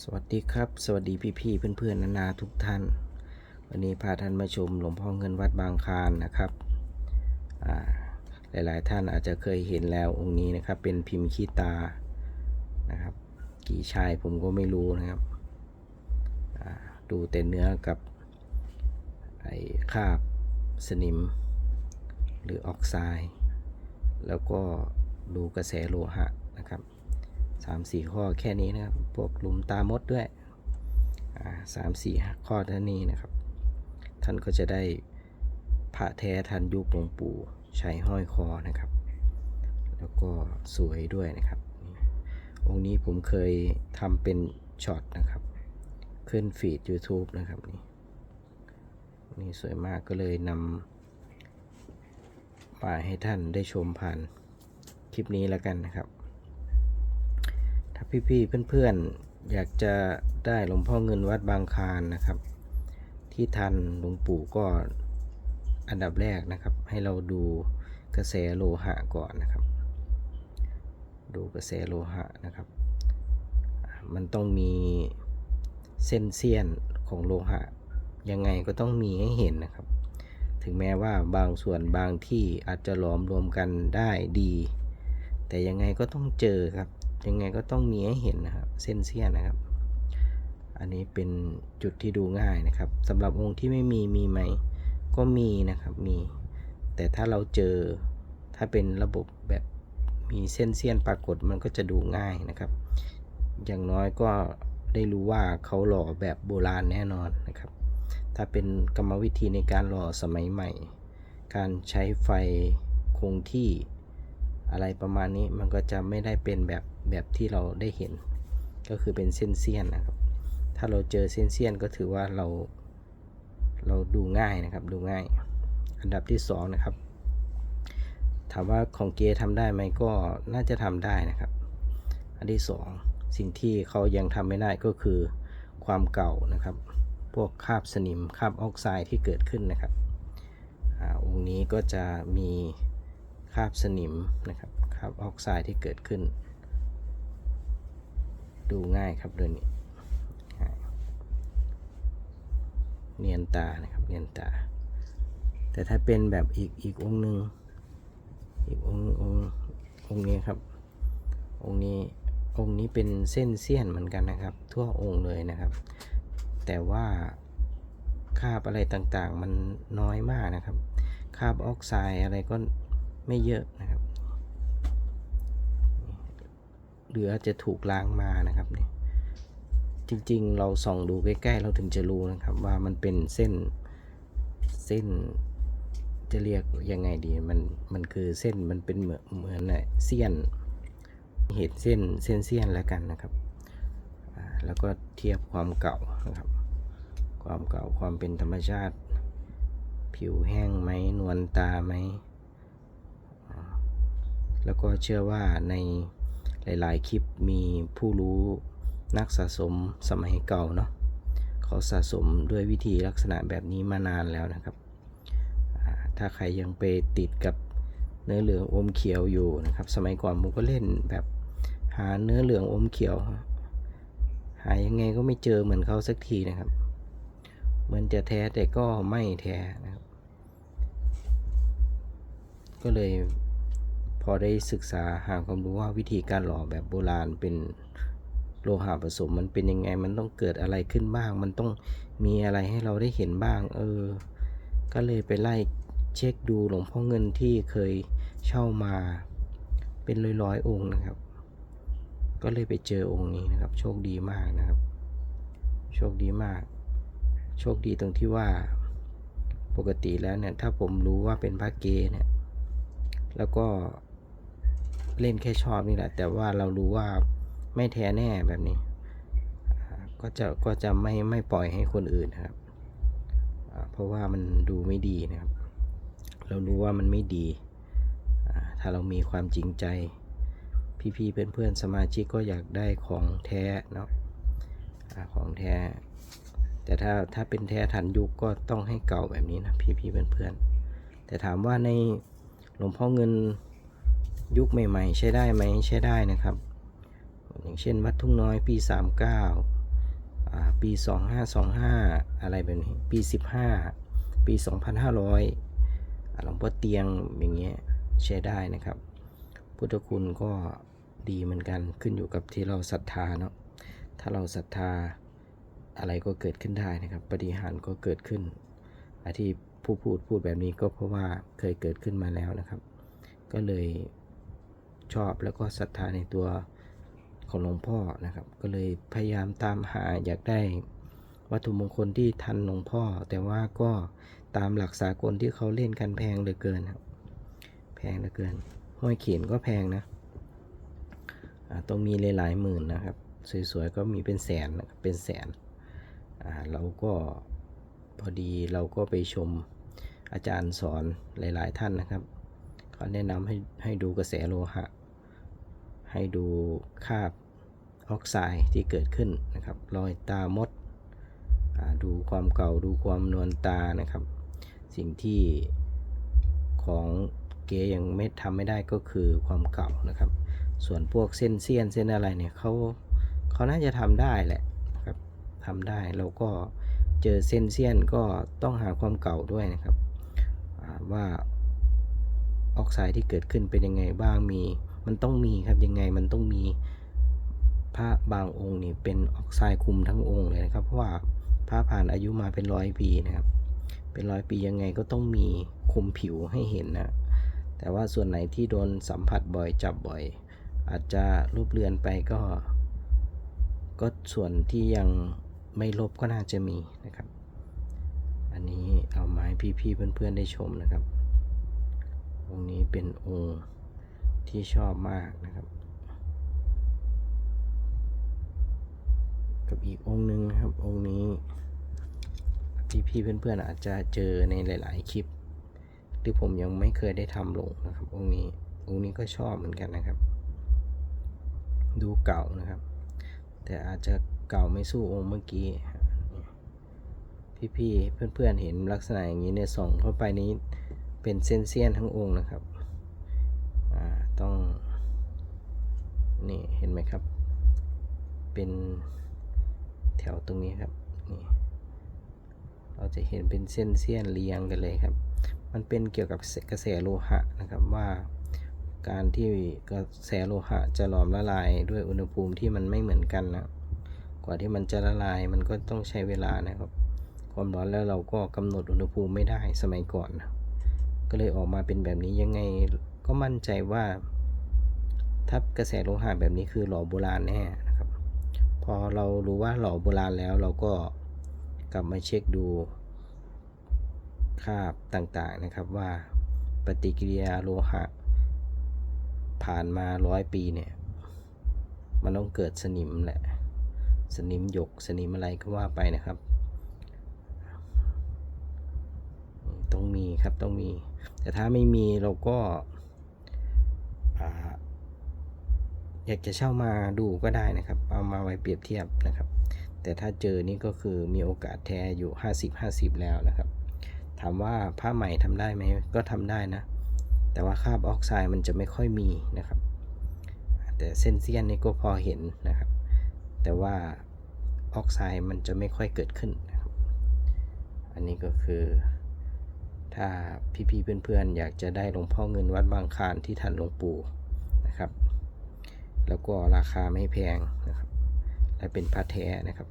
สวัสดีครับ สวัสดีพี่ๆเพื่อนๆนานาทุกท่าน วันนี้พาท่านมาชมหลวงพ่อเงินวัดบางคานนะครับหลาย ๆ ท่านอาจจะเคยเห็นแล้วองค์นี้นะครับ เป็นพิมพ์ขี้ตานะครับ กี่ชายผมก็ไม่รู้นะครับดูแต่เนื้อกับไอ้คาบสนิม หรือออกไซด์แล้วก็ดูกระแสโลหะนะครับ สามสี่ข้อแค่นี้นะครับ พวกหลุมตามดด้วยอ่าสามสี่ข้อท่านี้นะครับ ท่านก็จะได้พระแท้ทันยุคหลวงปู่ใช้ห้อยคอนะครับ แล้วก็สวยด้วยนะครับ องค์นี้ผมเคยทำเป็นช็อตนะครับ ขึ้นฟีด YouTube นะครับนี่นี่สวยมากก็เลยนำมาให้ท่านได้ชมผ่านคลิปนี้แล้วกันนะครับ พี่ๆเพื่อนๆ อยากจะได้หลวงพ่อเงินวัดบางคานนะครับ ที่ทันหลวงปู่ก็อันดับแรกนะครับ ให้เราดูกระแสโลหะก่อนนะครับ ดูกระแสโลหะนะครับ มันต้องมีเส้นเสี้ยนของโลหะ ยังไงก็ต้องมีให้เห็นนะครับ ถึงแม้ว่าบางส่วนบางที่อาจจะหลอมรวมกันได้ดี แต่ยังไงก็ต้องเจอครับ ยังไงก็ต้องมีให้เห็นนะครับเส้นเสี้ยนนะครับ อันนี้เป็นจุดที่ดูง่ายนะครับสำหรับองค์ที่ไม่มีมีไหมก็มีนะครับมีแต่ถ้าเราเจอถ้าเป็นระบบแบบมีเส้นเสี้ยนปรากฏมันก็จะดูง่ายนะครับ อย่างน้อยก็ได้รู้ว่าเขาหล่อแบบโบราณแน่นอนนะครับ ถ้าเป็นกรรมวิธีในการหล่อสมัยใหม่ การใช้ไฟคงที่ อะไรประมาณนี้มันก็จะไม่ได้เป็นแบบแบบที่เราได้เห็น ก็คือเป็นเส้นเสี้ยนนะครับ ถ้าเราเจอเส้นเสี้ยนก็ถือว่าเราเราดูง่ายนะครับดูง่าย อันดับที่สองนะครับถามว่าของเกทำได้ไหมก็น่าจะทำได้นะครับ อันที่สองสิ่งที่เขายังทำไม่ได้ก็คือความเก่านะครับ พวกคราบสนิมคราบออกไซด์ที่เกิดขึ้นนะครับอาองค์นี้ก็จะมี คราบสนิมนะครับคราบออกไซด์ที่เกิดขึ้น ดูง่ายครับเรื่องนี้เนียนตานะครับเนียนตา แต่ถ้าเป็นแบบอีกอีกองหนึ่งอีกองององนี้ครับ องนี้องนี้เป็นเส้นเสี้ยนเหมือนกันนะครับ ทั่วองค์เลยนะครับ แต่ว่าคาบอะไรต่างๆ มันน้อยมากนะครับคาบออกไซด์อะไรก็ ไม่เยอะนะครับ เหรือจะถูกล้างมานะครับนี่จริงๆ เราส่องดูใกล้ๆ เราถึงจะรู้นะครับ ว่ามันเป็นเส้นเส้นจะเรียกยังไงดีมันมันคือเส้นมันเป็นเหมือนเหมือนน่ะเสี้ยนเห็นเส้นเส้นเสี้ยนแล้วกันนะครับ แล้วก็เทียบความเก่านะครับ ความเก่าความเป็นธรรมชาติ ผิวแห้งไหมนวลตาไหม แล้วก็เชื่อว่าในหลาย ๆ คลิปมีผู้รู้นักสะสมสมัยเก่าเนาะเขาสะสมด้วยวิธีลักษณะแบบนี้มานานแล้วนะครับ ถ้าใครยังไปติดกับเนื้อเหลืองอมเขียวอยู่นะครับ สมัยก่อนผมก็เล่นแบบหาเนื้อเหลืองอมเขียว หายังไงก็ไม่เจอเหมือนเขาสักทีนะครับ เหมือนจะแท้แต่ก็ไม่แท้นะครับ ก็เลย พอได้ศึกษาหาความรู้ว่าวิธีการหล่อแบบโบราณเป็นโลหะผสมมันเป็นยังไง มันต้องเกิดอะไรขึ้นบ้าง มันต้องมีอะไรให้เราได้เห็นบ้าง เออ ก็เลยไปไล่เช็คดูหลวงพ่อเงินที่เคยเช่ามา เป็นร้อยๆองค์นะครับ ก็เลยไปเจอองค์นี้นะครับ โชคดีมากนะครับ โชคดีมาก โชคดีตรงที่ว่าปกติแล้วเนี่ยถ้าผมรู้ว่าเป็นพระเกเนี่ยแล้วก็ เล่นแค่ชอบนี่แหละ แต่ว่าเรารู้ว่าไม่แท้แน่แบบนี้ ก็จะก็จะไม่ไม่ปล่อยให้คนอื่นนะครับ เพราะว่ามันดูไม่ดีนะครับ เรารู้ว่ามันไม่ดี ถ้าเรามีความจริงใจ พี่ๆเพื่อนๆสมาชิกก็อยากได้ของแท้เนาะอ่าของแท้ แต่ถ้าถ้าเป็นแท้ทันยุคก็ต้องให้เก่าแบบนี้นะพี่ๆเพื่อนๆแต่ถามว่าในหลวงพ่อเงิน ยุคใหม่ ๆ ใช้ได้ไหมใช้ได้นะครับ อย่างเช่นวัดทุ่งน้อยปี 39อ่าปี 2525 อะไรแบบนี้ ปี 15 ปี 2500อ่าหลวงพ่อเตียงอย่างเงี้ยใช้ได้นะครับ พุทธคุณก็ดีเหมือนกันขึ้นอยู่กับที่เราศรัทธาเนาะถ้าเราศรัทธาอะไรก็เกิดขึ้นได้นะครับ ปฏิหารก็เกิดขึ้นอาที่ผู้พูดพูดแบบนี้ก็เพราะว่าเคยเกิดขึ้นมาแล้วนะครับ ก็เลย ชอบแล้วก็ศรัทธาในตัวของหลวงพ่อนะครับ ก็เลยพยายามตามหาอยากได้วัตถุมงคลที่ทันหลวงพ่อ แต่ว่าก็ตามหลักสากลที่เขาเล่นกันแพงเหลือเกินครับ แพงเหลือเกิน ห้อยเขียนก็แพงนะต้องมีหลายๆหมื่นนะครับ สวยๆก็มีเป็นแสนเป็นแสนเราก็พอดีเราก็ไปชมอาจารย์สอนหลาย ๆ ท่านนะครับ เขาแนะนำให้ให้ดูกระแสโลหะ ให้ดูคาบออกไซด์ที่เกิดขึ้นนะครับรอยตามดาดูความเก่าดูความนวลตานะครับ สิ่งที่ของเก๋ยังไม่ทำไม่ได้ก็คือความเก่านะครับ ส่วนพวกเส้นเสี้ยนเส้นอะไรเนี่ยเขาเขาน่าจะทำได้แหละนะครับทำได้แล้วก็เจอเส้นเสี้ยนก็ต้องหาความเก่าด้วยนะครับว่า ออกไซด์ที่เกิดขึ้นเป็นยังไงบ้างมี มันต้องมีครับยังไงมันต้องมีพระบางองค์นี่เป็นออกไซด์คุมทั้งองค์เลยนะครับ เพราะว่าพระผ่านอายุมาเป็นร้อยปีนะครับ เป็นร้อยปียังไงก็ต้องมีคุมผิวให้เห็นนะแต่ว่าส่วนไหนที่โดนสัมผัสบ่อยจับบ่อย อาจจะรูปเลือนไปก็ ก็ส่วนที่ยังไม่ลบก็น่าจะมีนะครับ อันนี้เอามาให้พี่ๆเพื่อนๆได้ชมนะครับ องค์นี้เป็นองค์ที่ชอบมากนะครับ กับอีกองค์หนึ่งนะครับ องค์นี้พี่ๆเพื่อนๆอาจจะเจอในหลาย ๆ คลิป ที่ผมยังไม่เคยได้ทำลงนะครับ องค์นี้องค์นี้ก็ชอบเหมือนกันนะครับ ดูเก่านะครับ แต่อาจจะเก่าไม่สู้องค์เมื่อกี้พี่ๆเพื่อนๆเห็นลักษณะอย่างนี้เนี่ยส่องเข้าไปนี้ เป็นเส้นเสี้ยนทั้งองค์นะครับต้องนี่เห็นไหมครับ เป็นแถวตรงนี้ครับนี่เราจะเห็นเป็นเส้นเสี้ยนเรียงกันเลยครับ มันเป็นเกี่ยวกับกระแสโลหะนะครับว่าการที่กระแสโลหะจะหลอมละลายด้วยอุณหภูมิที่มันไม่เหมือนกันนะกว่าที่มันจะละลายมันก็ต้องใช้เวลานะครับ ความร้อนแล้วเราก็กำหนดอุณหภูมิไม่ได้สมัยก่อนนะ ก็เลยออกมาเป็นแบบนี้ยังไงก็มั่นใจว่าถ้ากระแสโลหะแบบนี้คือหล่อโบราณแน่นะครับ พอเรารู้ว่าหล่อโบราณแล้วเราก็กลับมาเช็คดูคราบต่างๆนะครับว่าปฏิกิริยาโลหะ ผ่านมาร้อยปีเนี่ย มันต้องเกิดสนิมแหละ สนิมหยกสนิมอะไรก็ว่าไปนะครับ ต้องมีครับต้องมี แต่ถ้าไม่มีเราก็อยากจะเช่ามาดูก็ได้นะครับ เอามาไว้เปรียบเทียบนะครับ แต่ถ้าเจอนี่ก็คือมีโอกาสแท้อยู่ 50-50 แล้วนะครับ ถามว่าผ้าใหม่ทำได้ไหมก็ทำได้นะ แต่ว่าคราบออกไซด์มันจะไม่ค่อยมีนะครับ แต่เส้นเสี้ยนนี่ก็พอเห็นนะครับ แต่ว่าออกไซด์มันจะไม่ค่อยเกิดขึ้นนะครับ อันนี้ก็คือ ถ้าพี่ๆเพื่อนๆ อยากจะได้หลวงพ่อเงินวัดบางคานที่ทันหลวงปู่นะครับ แล้วก็ราคาไม่แพงนะครับ และเป็นพระแท้นะครับ